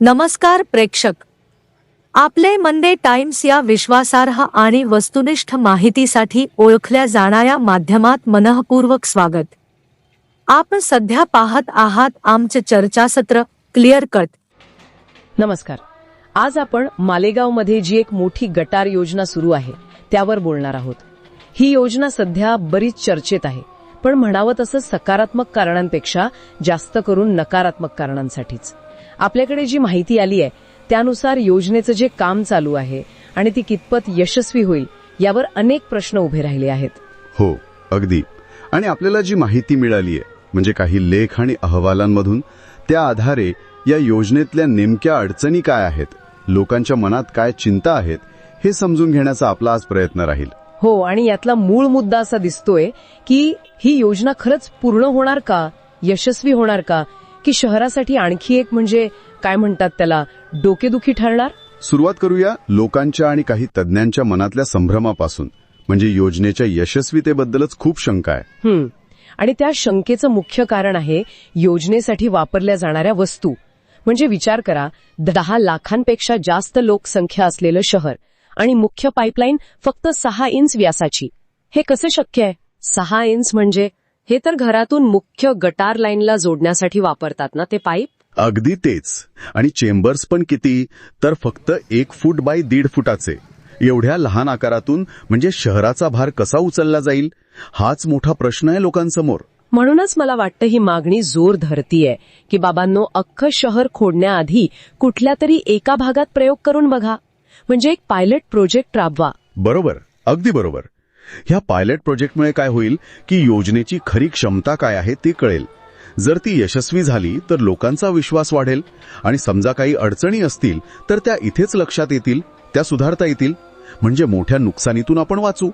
नमस्कार प्रेक्षक. आपले मंदे टाइम्स या विश्वासार्ह आणि वस्तुनिष्ठ माहितीसाठी ओळखल्या जाणाऱ्या माध्यमात मनःपूर्वक स्वागत. आपण सध्या पाहत आहात आमचे चर्चासत्र क्लिअर कट. नमस्कार. आज आपण मालेगावमध्ये जी एक मोठी गटार योजना सुरू आहे त्यावर बोलणार आहोत. ही योजना सध्या बरीच चर्चेत आहे पण म्हणावं तसं सकारात्मक कारणांपेक्षा जास्त करून नकारात्मक कारणांसाठीच. आपल्याकडे जी माहिती आली आहे त्यानुसार योजनेचं जे काम चालू आहे आणि ती कितपत यशस्वी होईल यावर अनेक प्रश्न उभे राहिले आहेत. हो अगदी. आणि आपल्याला जी माहिती मिळाली आहे म्हणजे काही लेख आणि अहवालांमधून त्या आधारे या योजनेतल्या नेमक्या अडचणी काय आहेत लोकांच्या मनात काय चिंता आहेत हे समजून घेण्याचा आपला आज प्रयत्न राहील. हो आणि यातला मूळ मुद्दा असा दिसतोय की ही योजना खरंच पूर्ण होणार का यशस्वी होणार का की शहरासाठी आणखी एक म्हणजे काय म्हणतात त्याला? डोकेदुखी ठरणार? सुरुवात करूया लोकांच्या आणि काही तज्ज्ञांच्या मनातल्या संभ्रमापासून. म्हणजे योजनेच्या यशस्वीतेबद्दलच खूप शंका आहे. आणि त्या शंकेचं मुख्य कारण आहे योजनेसाठी वापरल्या जाणाऱ्या वस्तू. म्हणजे विचार करा दहा लाखांपेक्षा जास्त लोकसंख्या असलेलं शहर आणि मुख्य पाईपलाईन फक्त सहा इंच व्यासाची. हे कसे शक्य आहे? सहा इंच म्हणजे हे तर घरातून मुख्य गटार लाईनला जोडण्यासाठी वापरतात ना ते पाईप? अगदी तेच. आणि चेंबर्स पण किती? तर फक्त एक फूट बाय दीड फुटाचे. एवढ्या लहान आकारातून म्हणजे शहराचा भार कसा उचलला जाईल? हाच मोठा प्रश्न आहे लोकांसमोर. म्हणूनच मला वाटतं ही मागणी जोर धरतीये. की बाबांनो अख्खं शहर खोडण्याआधी कुठल्या तरी एका भागात प्रयोग करून बघा. म्हणजे एक पायलट प्रोजेक्ट राबवा. बरोबर. अगदी बरोबर. ह्या पायलट प्रोजेक्टमुळे काय होईल की योजनेची खरी क्षमता काय आहे ते कळेल. जर ती यशस्वी झाली तर लोकांचा विश्वास वाढेल आणि समजा काही अडचणी असतील तर त्या इथेच लक्षात येतील त्या सुधारता येतील. म्हणजे मोठ्या नुकसानीतून आपण वाचू.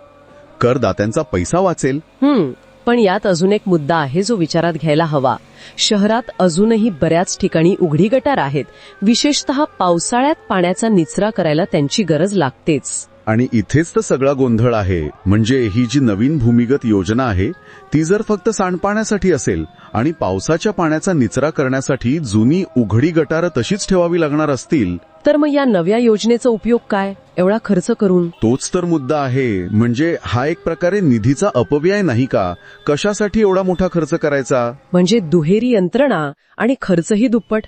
करदात्यांचा पैसा वाचेल. हम्म पण यात अजून एक मुद्दा आहे जो विचारात घ्यायला हवा. शहरात अजूनही बऱ्याच ठिकाणी उघडी गटार आहेत. विशेषतः पावसाळ्यात पाण्याचा निचरा करायला त्यांची गरज लागतेच. आणि इथेच तर सगळा गोंधळ आहे. म्हणजे ही जी नवीन भूमिगत योजना आहे ती जर फक्त सांडपाण्यासाठी असेल आणि पावसाच्या पाण्याचा निचरा करण्यासाठी जुनी उघडी गटारं तशीच ठेवावी लागणार असतील तर मग या नव्या योजनेचा उपयोग काय? एवढा खर्च करून? तोच तर मुद्दा आहे. म्हणजे हा एक प्रकारे निधीचा अपव्यय नाही का? कशासाठी एवढा मोठा खर्च करायचा? म्हणजे दुहेरी यंत्रणा आणि खर्चही दुप्पट.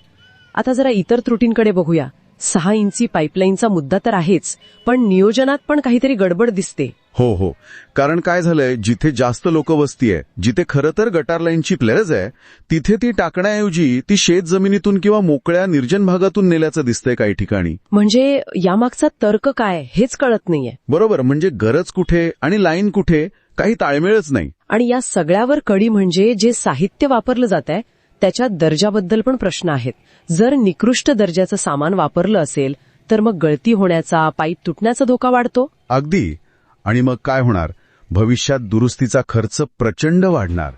आता जरा इतर त्रुटींकडे बघूया. सहा इंची पाईपलाईनचा मुद्दा तर आहेच पण नियोजनात पण काहीतरी गडबड दिसते. हो हो. कारण काय झालंय जिथे जास्त लोक वस्ती आहे जिथे खरं तर गटार लाईनची गरज आहे तिथे ती टाकण्याऐवजी ती शेत जमिनीतून किंवा मोकळ्या निर्जन भागातून नेल्याचं दिसतंय काही ठिकाणी. म्हणजे यामागचा तर्क काय हेच कळत नाहीये. बरोबर म्हणजे गरज कुठे आणि लाईन कुठे काही ताळमेळच नाही. आणि या सगळ्यावर कडी म्हणजे जे साहित्य वापरलं जात आहे त्याच्या दर्जाबद्दल पण प्रश्न आहेत. जर निकृष्ट दर्जाचं सामान वापरलं असेल तर मग गळती होण्याचा पाईप तुटण्याचा धोका वाढतो? अगदी. आणि मग काय होणार? भविष्यात दुरुस्तीचा खर्च प्रचंड वाढणार.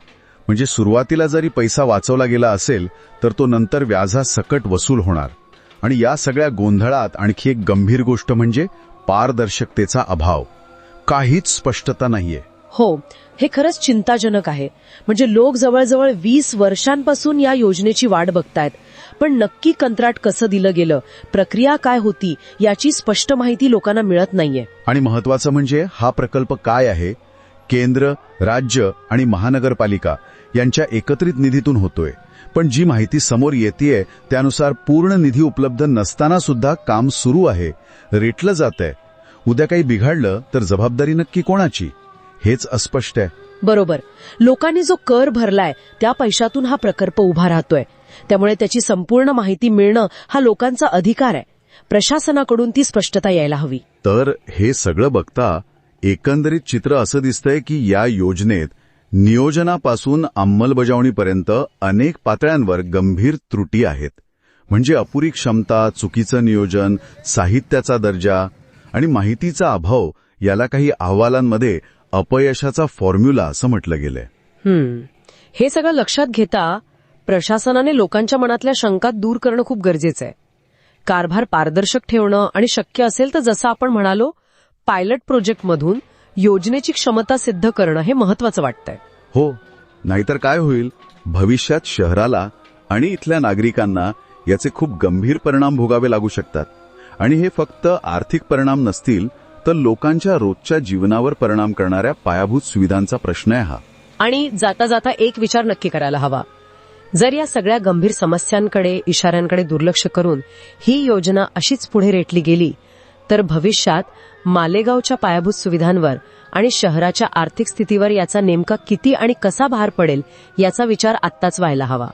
म्हणजे सुरुवातीला जरी पैसा वाचवला गेला असेल तर तो नंतर व्याजासकट वसूल होणार. आणि या सगळ्या गोंधळात आणखी एक गंभीर गोष्ट म्हणजे पारदर्शकतेचा अभाव. काहीच स्पष्टता नाहीये. हो हे खरंच चिंताजनक आहे. म्हणजे लोक जवळजवळ वीस वर्षांपासून या योजनेची वाट बघतायत. पण नक्की कंत्राट कसं दिलं गेलं प्रक्रिया काय होती याची स्पष्ट माहिती लोकांना मिळत नाहीये. आणि महत्वाचं म्हणजे हा प्रकल्प काय आहे? केंद्र राज्य आणि महानगरपालिका यांच्या एकत्रित निधीतून होतोय. पण जी माहिती समोर येते त्यानुसार पूर्ण निधी उपलब्ध नसताना सुद्धा काम सुरू आहे. रेटलं जात आहे उद्या काही बिघाडलं तर जबाबदारी नक्की कोणाची? हेच अस्पष्ट आहे. बरोबर. लोकांनी जो कर भरलाय त्या पैशातून हा प्रकल्प उभा राहतोय. त्यामुळे त्याची संपूर्ण माहिती मिळणं हा लोकांचा अधिकार आहे. प्रशासनाकडून ती स्पष्टता यायला हवी. तर हे सगळं बघता एकंदरीत चित्र असं दिसतंय की या योजनेत नियोजनापासून अंमलबजावणीपर्यंत अनेक पातळ्यांवर गंभीर त्रुटी आहेत. म्हणजे अपुरी क्षमता चुकीचं नियोजन साहित्याचा दर्जा आणि माहितीचा अभाव याला काही अहवालांमध्ये अपयशाचा फॉर्म्युला असं म्हटलं गेलंय. हम्म. हे सगळं लक्षात घेता प्रशासनाने लोकांच्या मनातल्या शंका दूर करणं खूप गरजेचं आहे. कारभार पारदर्शक ठेवणं आणि शक्य असेल तर जसं आपण म्हणालो पायलट प्रोजेक्टमधून योजनेची क्षमता सिद्ध करणं हे महत्वाचं वाटतंय. हो नाहीतर काय होईल? भविष्यात शहराला आणि इथल्या नागरिकांना याचे खूप गंभीर परिणाम भोगावे लागू शकतात. आणि हे फक्त आर्थिक परिणाम नसतील तर लोकांच्या रोजच्या जीवनावर परिणाम करणाऱ्या पायाभूत सुविधांचा प्रश्न आहे हा. आणि जाता जाता एक विचार नक्की करायला हवा. जर या सगळ्या गंभीर समस्यांकडे इशाऱ्यांकडे दुर्लक्ष करून ही योजना अशीच पुढे रेटली गेली तर भविष्यात मालेगावच्या पायाभूत सुविधांवर आणि शहराच्या आर्थिक स्थितीवर याचा नेमका किती आणि कसा भार पडेल याचा विचार आत्ताच व्हायला हवा.